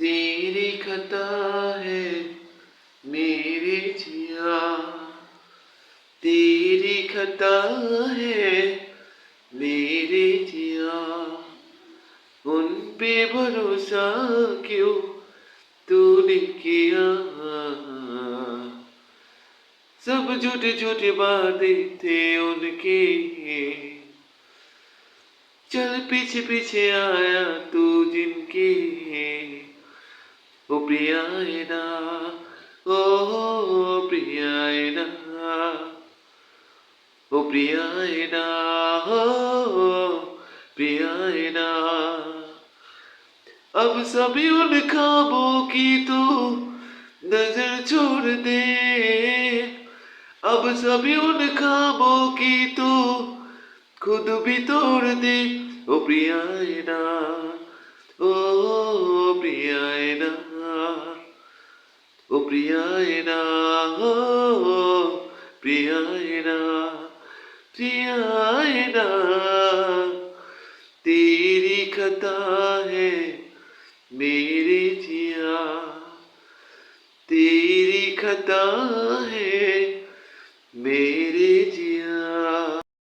तेरी खता है मेरे जिया। तेरी खता है मेरे जिया। उन पे भरोसा क्यों तूने किया? सब झूठे झूठे वादे थे उनके। चल पीछे पीछे आया तू ओ प्रियायना ओ प्रियायना ओ प्रियायना ओ प्रियायना अब सभी उन खाबों की तो नजर छोड़ दे अब सभी उन खाबों की तो खुद भी तोड़ दे ओ प्रियायना ओ प्रियायना ओ प्रियायना प्रियायना तेरी खता है मेरे जिया तेरी खता है मेरे